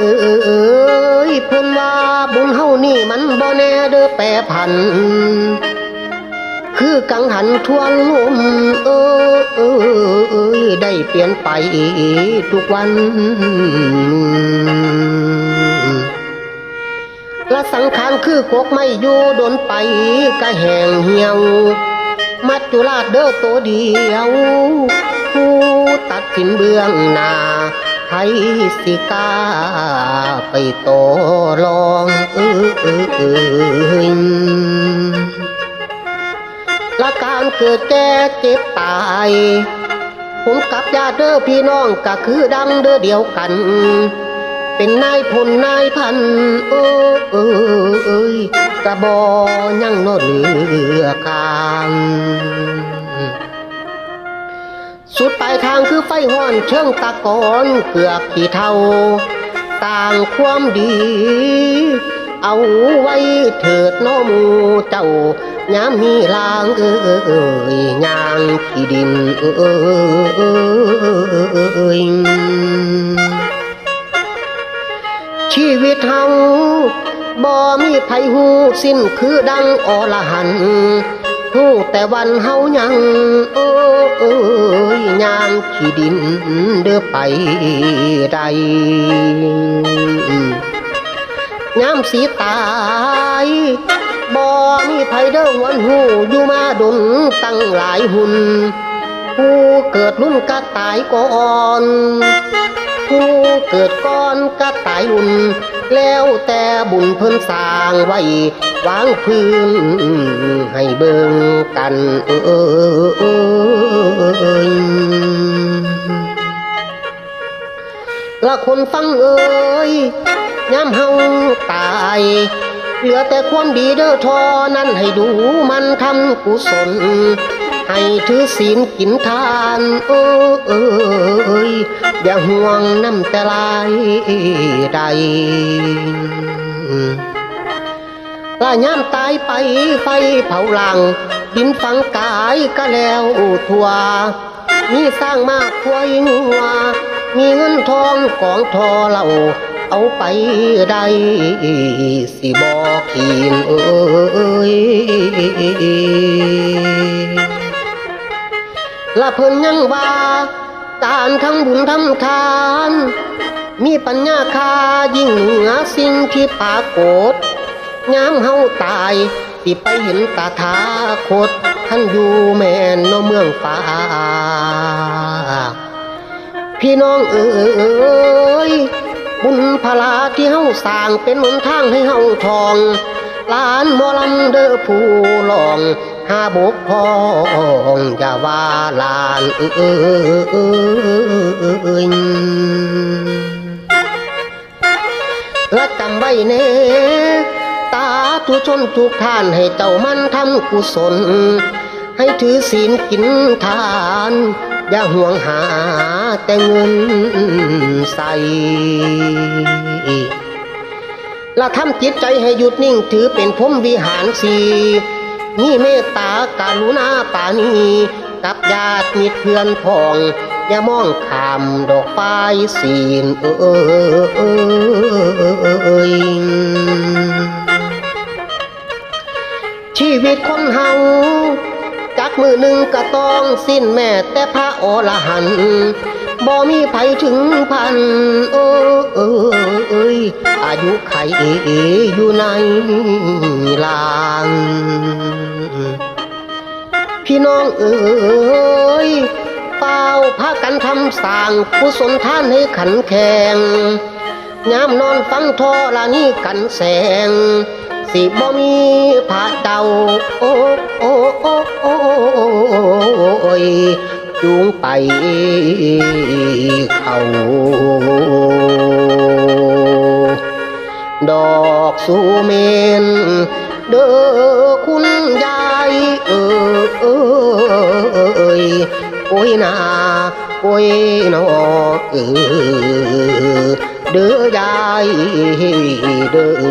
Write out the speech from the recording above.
พี่น้อเอ้ยเพิ่นว่าบุญเฮานี่มันบ่แน่เด้อแปรผัน คือกังหันทวนลมเออเออเอยได้เปลี่ยนไปทุกวันละสังขารคือกกไม่อยู่โดนไปกะแหงเหี่ยว มัจจุราชเด้อตัวเดียว ผู้ตัดสินเบื้องหน้า ไทยสิกาไปต่อรองออเอละการเกิดแก่เจ็บตาย ผมกับญาติเด้อพี่น้องก็คือดังเด้อเดียวกัน เป็นนายพลนายพันเออเออเอ้ยกระบอยังโนเหลือกลาง สุดปลายทางคือไฟห้อนเชิงตะกอนเกือกขี่เทาต่างความดี เอาไว้เถิดน้อมูเจ้ายามมีลางเอ้ยยางขี้ดินเอ้ยชีวิตเฮาบ่มีไผหูสิ้นคือดังอรหันต์ หูแต่วันเฮายังโอ้เอ้ยยางขี้ดินเด้อไปใดยามสีตายบ่มีไผเด้อหวนหูอยู่มาดนตั้งหลายหุ่นผู้เกิดรุ่นก็ตายก่อน ผู้เกิดก่อนก็ตายรุ่นแล้วแต่บุญเพิ่นสร้างไว้ วางพื้น ให้เบิ่งกันเออละคนฟังเอ้ยย้ำเฮาตาย เหลือแต่ความดีเด้อทอนั้นให้ดูมันทำกุศล ให้ถือศีลกินทาน เออเอยอย่าห่วงน้ำแต่ลายใดกะย่ำตายไปไฟเผาหลัง ดินฝังกายก็แล้วทั่ว มีสร้างมากควายงัวมีเงินทองของทอเราเอาไปได้สิบอกขีนเอ้ยละเพิ่นยังว่า การทำบุญทำทาน มีปัญญาคายิ่งเหนือสิ่งที่ปรากฏยามเฮาตายสิไปเห็นตาทาคตท่านอยู่แม่นนอเมืองฟ้าพี่น้องเอ๋ยบุญพลาที่เฮาสร้างเป็นหนทางให้เฮาทองลานมอลำเด้อผู้ลอง หาบกพร่องอย่าว่าลานเอ้ยและจำไว้เนตาทุชนทุกท่านให้เจ้ามันทำกุศล ให้ถือศีลกินทาน อย่าห่วงหาแต่เงินใส่และทำจิตใจให้หยุดนิ่งถือเป็นพรมวิหารสี มีเมตตาการุณาปานีกับญาติมิตรเพื่อนพ้อง อย่ามองข้ามดอกไฟศีลเอ้ยชีวิตคนเฮาจักมือหนึ่งก็ต้องสิ้นแม่แต่พระอรหันต์บ่มีไผถึงพันโอ้เอ้ย อายุไขเอออยู่ในลางพี่น้องเอ๋ยเป้าพากันทำสร้างกุศลท่านให้ขันแข็งยามนอนฟังทอละนี่กันแสง สิบ่มีพระเจ้าโอ้โอ้โอ้โอ้ยจูงไปเขา ดอกสูเมนเด้อคุณยายเออเออเอยโอ้ยนาโอ้ยนอเออเด้อยายเด้อ